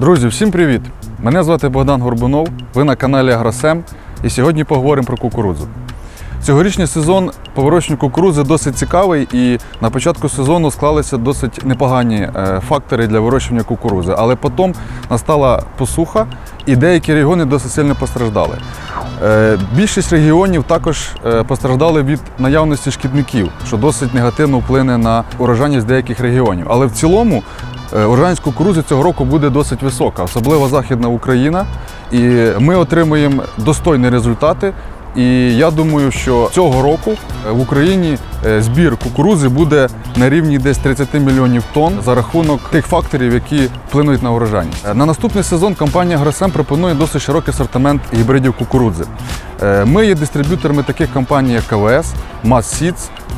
Друзі, всім привіт! Мене звати Богдан Горбунов. Ви на каналі Агросем. І сьогодні поговоримо про кукурудзу. Цьогорічний сезон по вирощенню кукурудзи досить цікавий, і на початку сезону склалися досить непогані е, фактори для вирощування кукурудзи. Але потім настала посуха, і деякі регіони досить сильно постраждали. Е, Більшість регіонів також е, постраждали від наявності шкідників, що досить негативно вплине на урожайність деяких регіонів. Але в цілому урожайність кукурудзи цього року буде досить висока, особливо Західна Україна. І ми отримуємо достойні результати. І я думаю, що цього року е, в Україні е, збір кукурудзи буде на рівні десь 30 мільйонів тонн за рахунок тих факторів, які вплинуть на урожайність. Е, На наступний сезон компанія Гросем пропонує досить широкий асортимент гібридів кукурудзи. Е, Ми є дистриб'юторами таких компаній, як КВС, Mass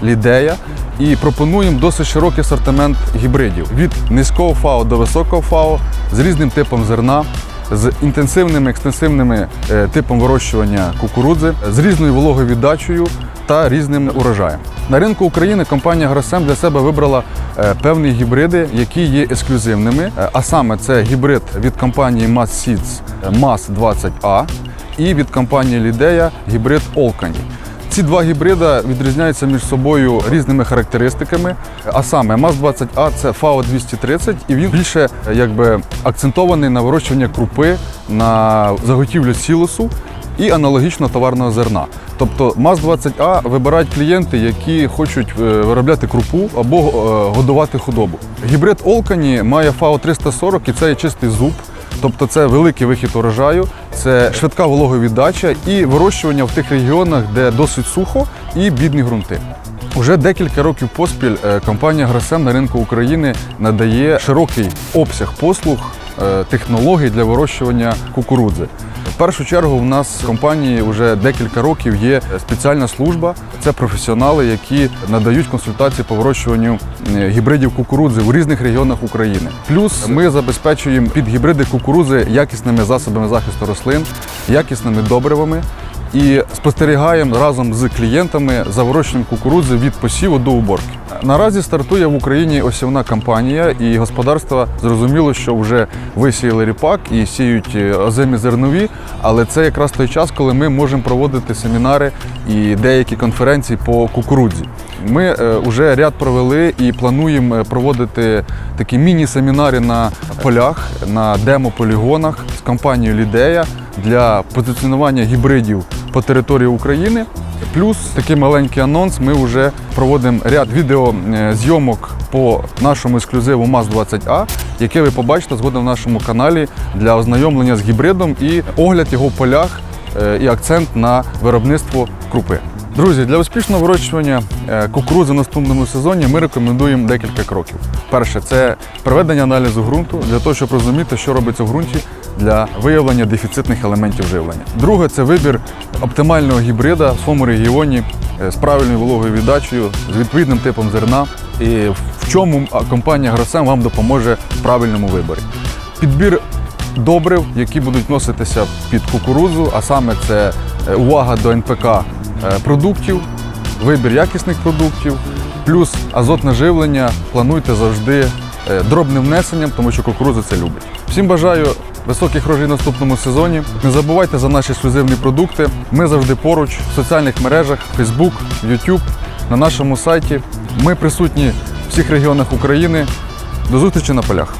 Лідея, і пропонуємо досить широкий асортимент гібридів від низького ФАО до високого ФАО з різним типом зерна з інтенсивними екстенсивними е, типом вирощування кукурудзи, з різною вологою віддачею та різним урожаєм. На ринку України компанія Гросем для себе вибрала е, певні гібриди, які є ексклюзивними. Е, А саме це гібрид від компанії Mass Seeds MAS 20A і від компанії Лідея гібрид Олкані. Ці два гібрида відрізняються між собою різними характеристиками. А саме МАЗ-20А це ФАО 230, і він більше якби акцентований на вирощування крупи, на заготівлю сілосу і аналогічно товарного зерна. Тобто МАЗ-20А вибирають клієнти, які хочуть е, виробляти крупу або е, годувати худобу. Гібрид Олкані має ФАО 340 і це є чистий зуб. Тобто це великий вихід урожаю, це швидка вологовіддача і вирощування в тих регіонах, де досить сухо і бідні ґрунти. Уже декілька років поспіль е, компанія Гросем на ринку України надає широкий обсяг послуг, е, технологій для вирощування кукурудзи. В першу чергу в нас в компанії вже декілька років є спеціальна служба. Це професіонали, які надають консультації по вирощуванню гібридів кукурудзи в різних регіонах України. Плюс ми забезпечуємо під гібриди кукурудзи якісними засобами захисту рослин, якісними добривами. І спостерігаємо разом з клієнтами за вирощуванням кукурудзи від посіву до уборки. Наразі стартує в Україні осівна кампанія, і господарства зрозуміло, що вже висіяли ріпак і сіють е, озимі зернові. Але це якраз той час, коли ми можемо проводити семінари і деякі конференції по кукурудзі. Ми вже ряд провели і плануємо е, проводити такі міні-семінари на полях, на демо-полігонах з компанією Лідея для позиціонування гібридів по території України. Плюс такий маленький анонс. Ми вже проводимо ряд відеозйомок по нашому ексклюзиву МАЗ-20А, яке ви побачите згодом в нашому каналі для ознайомлення з гібридом і огляд його в полях е, і акцент на виробництво крупи. Друзі, для успішного вирощування е, кукурудзи в наступному сезоні ми рекомендуємо декілька кроків. Перше це проведення аналізу ґрунту для того, щоб розуміти, що робиться в ґрунті для виявлення дефіцитних елементів живлення. Друге це вибір оптимального гібрида в своєму регіоні е, з правильною вологою віддачею, з відповідним типом зерна. І в чому компанія Гросем вам допоможе в правильному виборі. Підбір добрив, які будуть носитися під кукурудзу, а саме це е, увага до НПК е, продуктів, вибір якісних продуктів, плюс азотне живлення. Плануйте завжди дробним внесенням, тому що кукурудза це любить. Всім бажаю високих рожей в наступному сезоні. Не забувайте за наші ексклюзивні продукти. Ми завжди поруч в соціальних мережах, Facebook, YouTube, на нашому сайті. Ми присутні в всіх регіонах України. До зустрічі на полях.